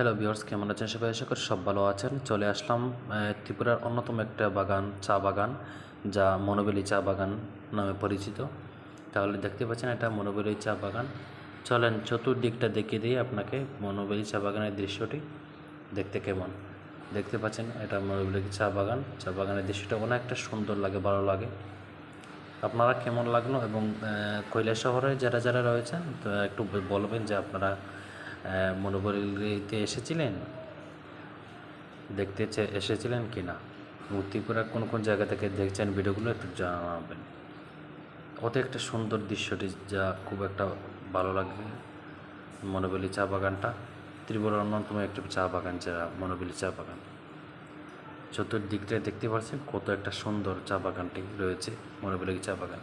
Hello viewers কেমন আছেন সবাই? আশা করি সব ভালো আছেন। চলে আসলাম ত্রিপুরার অন্যতম একটা বাগান, চা বাগান, যা মনোবেলি চা বাগান নামে পরিচিত। তাহলে দেখতে পাচ্ছেন, এটা মনোবেলি চা বাগান। চলেন চতুর্দিকটা দেখিয়ে দিই আপনাকে মনোবেলি চা বাগানের দৃশ্যটি। দেখতে কেমন? দেখতে পাচ্ছেন, এটা মনোবেলি চা বাগান। চা বাগানের দৃশ্যটা অনেকটা সুন্দর লাগে, ভালো লাগে। আপনারা কেমন লাগল এবং কৈলা শহরে যারা যারা রয়েছেন, তো একটু বলবেন যে আপনারা মনোবলিতে এসেছিলেন? দেখতে এসেছিলেন কি না? ত্রিপুরার কোন কোন জায়গা থেকে দেখছেন ভিডিওগুলো একটু জানাবেন। অত একটা সুন্দর দৃশ্যটি যা খুব একটা ভালো লাগে। মনোবলি চা বাগানটা। ত্রিপুরার অন্যতম একটি চা বাগান যা মনোবলি চা বাগান। চতুর্দিকটা দেখতে পাচ্ছেন কত একটা সুন্দর চা বাগানটি রয়েছে, মনোবলি চা বাগান।